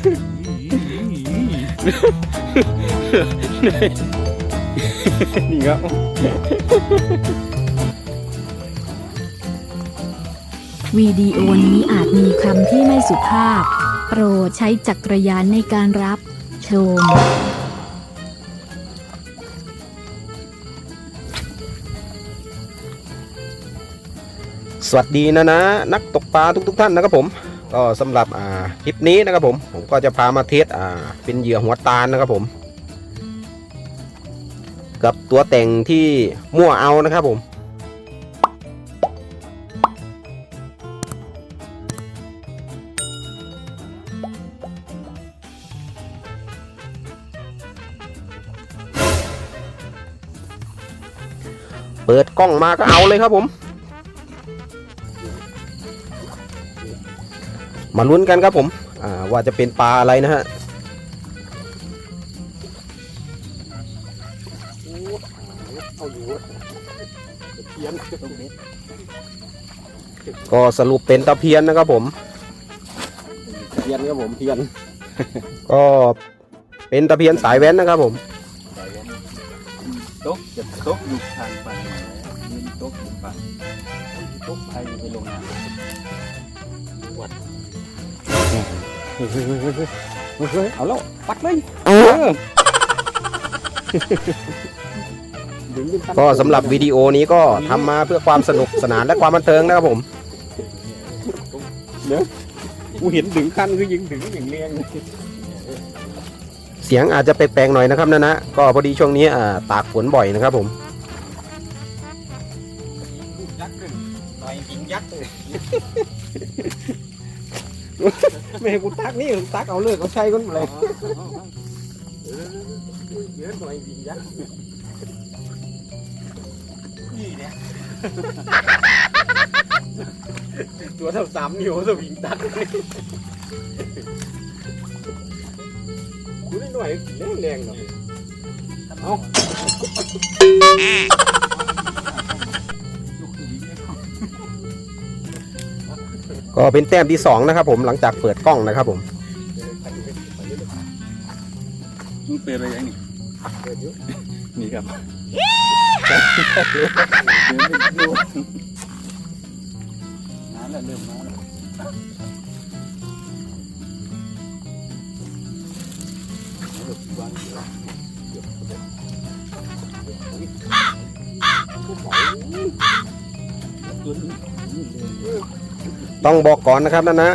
นี่ครับวิดีโอนี้อาจมีคำที่ไม่สุภาพ โปรดใช้จักรยานในการรับ ชม สวัสดีนะนะ นักตกปลาทุกๆทท่านนะครับผม ก็สำหรับอ่าคลิปนี้นะครับผมผมก็จะพามาเทสอ่าเป็นเหยื่อหัวตาลนะครับผม กับตัวแต่งที่มั่วเอานะครับผมเปิดกล้องมาก็เอาเลยครับผม มาลุ้นกันครับผมอ่าว่าจะเป็นปลาอะไรนะฮะก็สรุปเป็นตะเพียนนะครับผมเพียนครับผมเพียน ก็เป็นตะเพียนสายแว้นนะครับผมตกจะตกอยู่ทางฝั่งไหนยืนตกอยู่ฝั่งตกไปไปลงน้ำ เอาแล้วปัดเลยก็สำหรับวิดีโอนี้ก็ทำมาเพื่อความสนุกสนานและความบันเทิงนะครับผม กูเห็นถึงขั้นคือยิงถึงอย่างเลี้ยงเสียงอาจจะแปลกๆหน่อยนะครับนะนะก็พอดีช่วงนี้อ่าตากฝนบ่อยนะครับผม ยักษ์ขึ้นหน่อยยิงยักษ์เลย ไม่ให้กูตักนี่ตักเอาเลิกเอาใช้กันเลยเยอะหน่อยยิงยักษ์นี่เนี่ยตัวเท่าสามนิ้วตัวยิงตักกูได้หน่อยแรงแรงๆหน่อยเอา ก็เป็นแต้มที่สองนะครับผมหลังจากเปิดกล้องนะครับผมมึงเปิดอะไรยังนี่นี่ครับน้ำแล้วเริ่มมาแล้วตัวนี้ องบอกก่อนนะครับนะนะ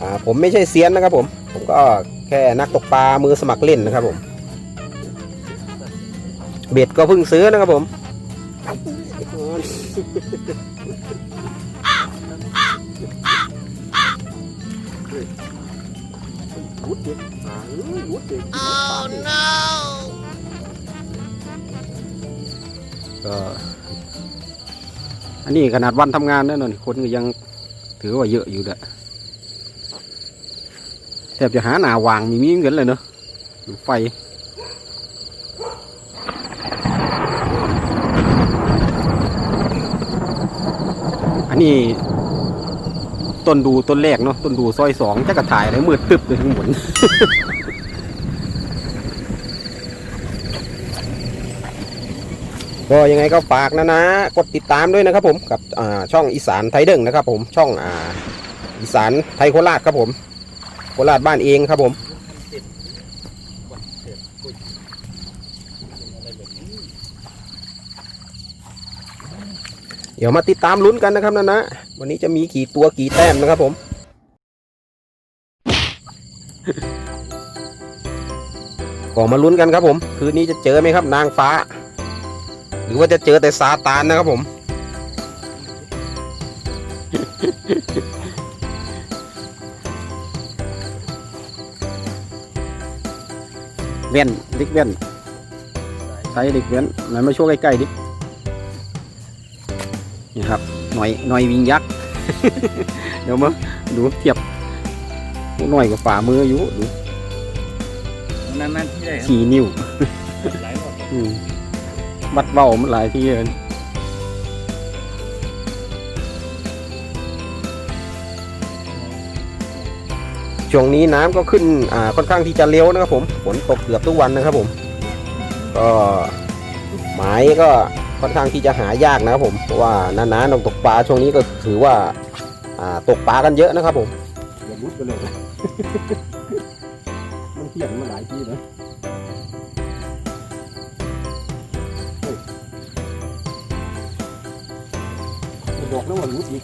อ่าผมไม่ใช่เซียนนะครับผม ผมก็แค่นักตกปลามือสมัครเล่นนะครับผม เบ็ดก็เพิ่งซื้อนะครับผมวุดเด็กหาวุดเด็กก็อันนี้ขนาดวันทำงานนั่นนคนก็ยัง ถือว่าเยอะอยู่เด้อแทบจะหาหนาวางมีมีเงินเลยเนอะไฟอันนี้ต้นดูต้นแรกเนาะต้นดูซอยสองจะกระถ่ายอะไรมืดตึบเลยทั้งหมด ก็ยังไงก็ฝากนะนะ กดติดตามด้วยนะครับผมกับช่องอีสานไทยเด้งนะครับผมช่องอ่าอีสานไทยโคราชครับผมโคราชบ้านเองครับผมเดี๋ยวมาติดตามลุ้นกันนะครับนะนะ วันนี้จะมีกี่ตัวกี่แต้มนะครับผม ก็มาลุ้นกันครับผม คืนนี้จะเจอไหมครับนางฟ้า หรือว่าจะเจอแต่ซาตานนะครับผม เว้นเด็กเว้นใช้เด็กเว้นไหนมาช่วยใกล้ๆดินี่ครับหน่อยหน่อยวิงยักษ์ เดี๋ยวมาดูเทียบหน่อยกับฝ่ามืออยู่ดูนั่นนั่นที่ได้ครับสี่นิ้ว วัดเบามันหลายที่เกินช่วงนี้น้ำก็ขึ้นอ่าค่อนข้างที่จะเร็วนะครับผมฝนตกเกือบทุกวันนะครับผม ก็หมายก็ค่อนข้างที่จะหายากนะครับผมเพราะว่านานาๆตกปลาช่วงนี้ก็ถือว่าอ่าตกปลากันเยอะนะครับผมอย่ามุดไปเลยมันเขียนมาหลายทีนะ บอกแล้วว่ารุดอีก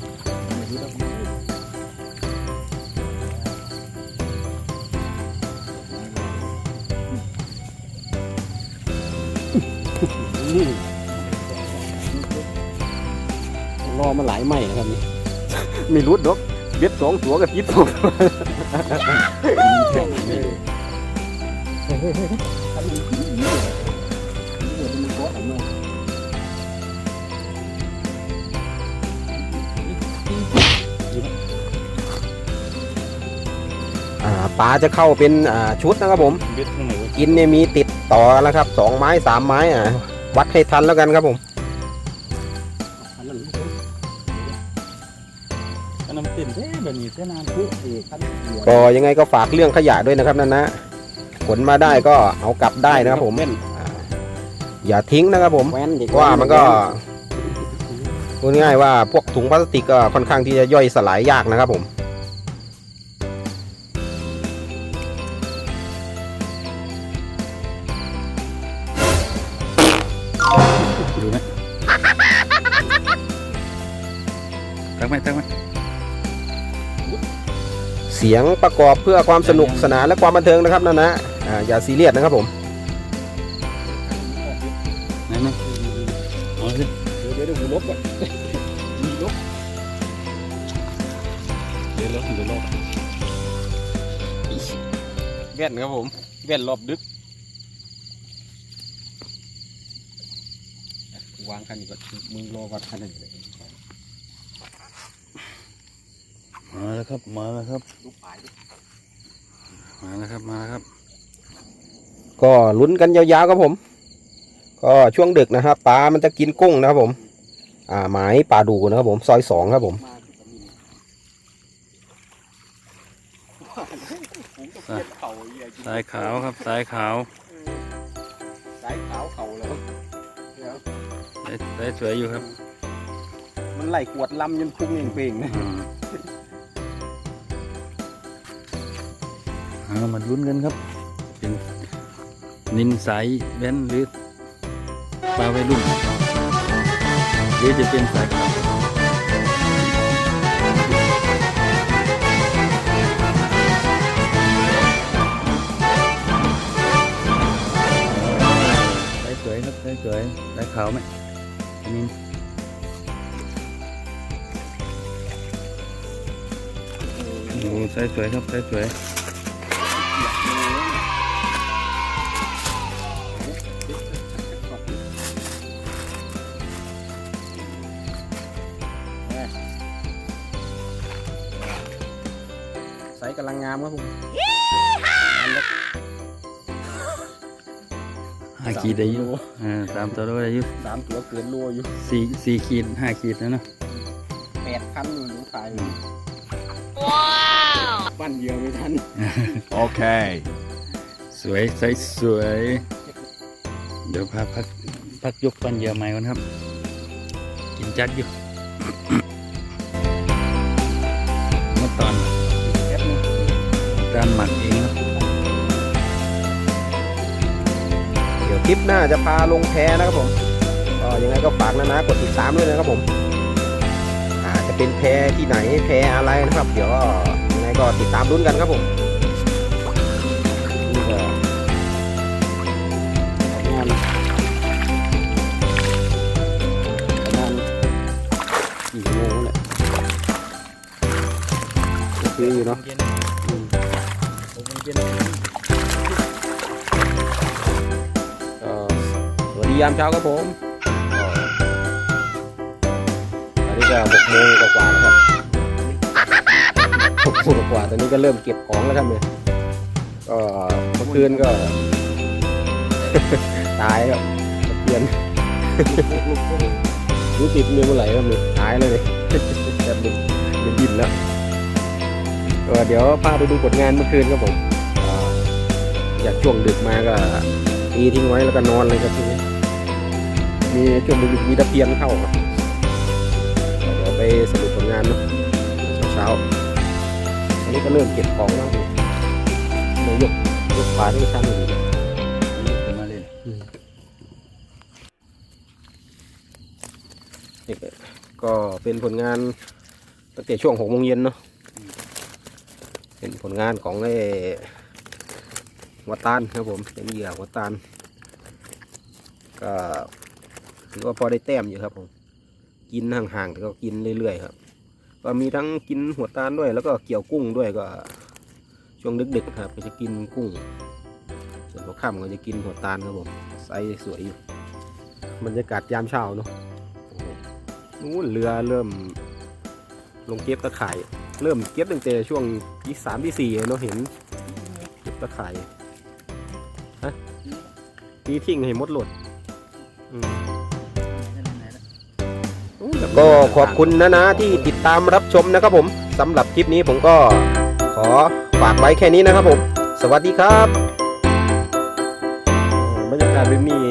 รอมาหลายใหม่นะครับนี่ไม่รุดดอกเบ็ดสองตัวกับยิบสองตัว ปลาจะเข้าเป็นอ่าชุดนะครับผมเบ็ดตรงไหนวะกินเนี่ยมีติดต่อกันแล้วครับสองไม้สามไม้อะวัดให้ทันแล้วกันครับผมอันนั้นอันนั้นเต็มแท้แบบนี้แท้นานปุ๊บเอกขั้นเดียวก็ยังไงก็ฝากเรื่องขยะด้วยนะครับนั่นนะขนมาได้ก็เอากลับได้นะครับผมแว่นอ่าอย่าทิ้งนะครับผมแว่นเด็กว่ามันก็พูดง่ายๆว่าพวกถุงพลาสติกก็ค่อนข้างที่จะย่อยสลายยากนะครับผม ไหมตั้งไหมเสียงประกอบเพื่อความสนุกสนานและความบันเทิงนะครับนั่นนะอ่าอย่าซีเรียสนะครับผมนั่นนะเอาสิเดี๋ยวเดี๋ยวเดี๋ยวลบก่อนมีลบเดี๋ยวลบเดี๋ยวลบแว่นครับผมแว่นรอบดึกวางคันนี้ก่อนมึงรอวัดคันนี้เลย มาแล้วครับ มาแล้วครับลูกปลายดิมาแล้วครับ มาแล้วครับ ก็ลุ้นกันยาวๆครับผม ก็ช่วงดึกนะครับปลา มันจะกินกุ้งนะครับผม อ่าหมายปลาดูนะครับผม ซอยสองครับผมมาผมก็เพี้ยนเข่าไอ้เหี้ยสายขาวครับสายขาวสายขาวเข่าแล้วสายสายสวยอยู่ครับ มันไหลกวดลำยันพุ่งเองเป่งนะ เอามาลุ้นกันครับ เป็นนินสายแบนหรือปลาไวรุ่นหรือจะเป็นสายขาวสายสวยครับสายสวยสายขาวไหมนินโอ้ใส่สวยครับใส่สวย กำลังงามครับผมห้าขีดได้อยู่อ่าตามตัวได้อยู่สามตัวเกินรัวอยู่สี่สี่ขีดห้าขีดนะเนาะแปดพันอยู่หนูขายอยู่ปั้นเหยื่อไม่ทัน Okay. สวยใส่สวย เดี๋ยวพาพักพักยกปันเหยื่อใหม่ก่อนครับ กินจัดอยู่ การหมักเองครับเดี๋ยวคลิปหน้าจะพาลงแพนะครับผมก็ยังไงก็ฝากนะนะกดติดตามด้วยนะครับผมอาจจะเป็นแพที่ไหนแพอะไรนะครับ เดี๋ยวก็ยังไงก็ติดตามลุ้นกันครับผมนี่ก็งานประมาณกี่โมงเนี่ยโอเคอยู่เนาะ ก็สวัสดียามเช้าครับผมตอนนี้ก็หกโมงกว่าๆแล้วครับหกโมงกว่าตอนนี้ก็เริ่มเก็บของแล้วครับเนี่ยก็เมื่อคืนก็ ตายครับเพียนรู้ติดเมื่อไหร่ครับเนี่ยตายเลยเนี่ยแบบหนึ่งเป็นดินแล้วเดี๋ยวพาไปดูผลงานเมื่อคืนครับผม อยากช่วงดึกมาก็ตีทิ้งไว้แล้วก็นอนเลยครับทีนี้มีช่วงดึกๆมีตะเพียนเข้าครับเดี๋ยวไปสรุปผลงานเนอะเช้าๆอันนี้ก็เริ่มเก็บของแล้วครับเดี๋ยวยกยกฝาที่ชั้นหนึ่งขึ้นมาเลยนี่ก็เป็นผลงานตั้งแต่ช่วงหกโมงเย็นเนาะเป็นผลงานของไอ้ หัวตาลครับผมเป็นเหยื่อหัวตาลก็ถือว่าพอได้แต้มอยู่ครับผมกินห่างๆแต่ก็กินเรื่อยๆครับ ก็มีทั้งกินหัวตาลด้วย แล้วก็เกี่ยวกุ้งด้วยก็ช่วงดึกๆครับก็จะกินกุ้ง ส่วนหัวค่ำก็จะกินหัวตาลครับผมไซส์สวยอยู่บรรยากาศยามเช้าเนาะนู้นเรือเริ่มลงเก็บตะข่าย เริ่มเก็บตั้งแต่ช่วงที่สามที่สี่เนาะเห็นเก็บตะข่าย ฮะตีทิ้งให้หมดหลดอืมก็ขอบคุณนะนะที่ติดตามรับชมนะครับผมสำหรับคลิปนี้ผมก็ขอฝากไว้แค่นี้นะครับผม สวัสดีครับบรรยากาศแบบนี้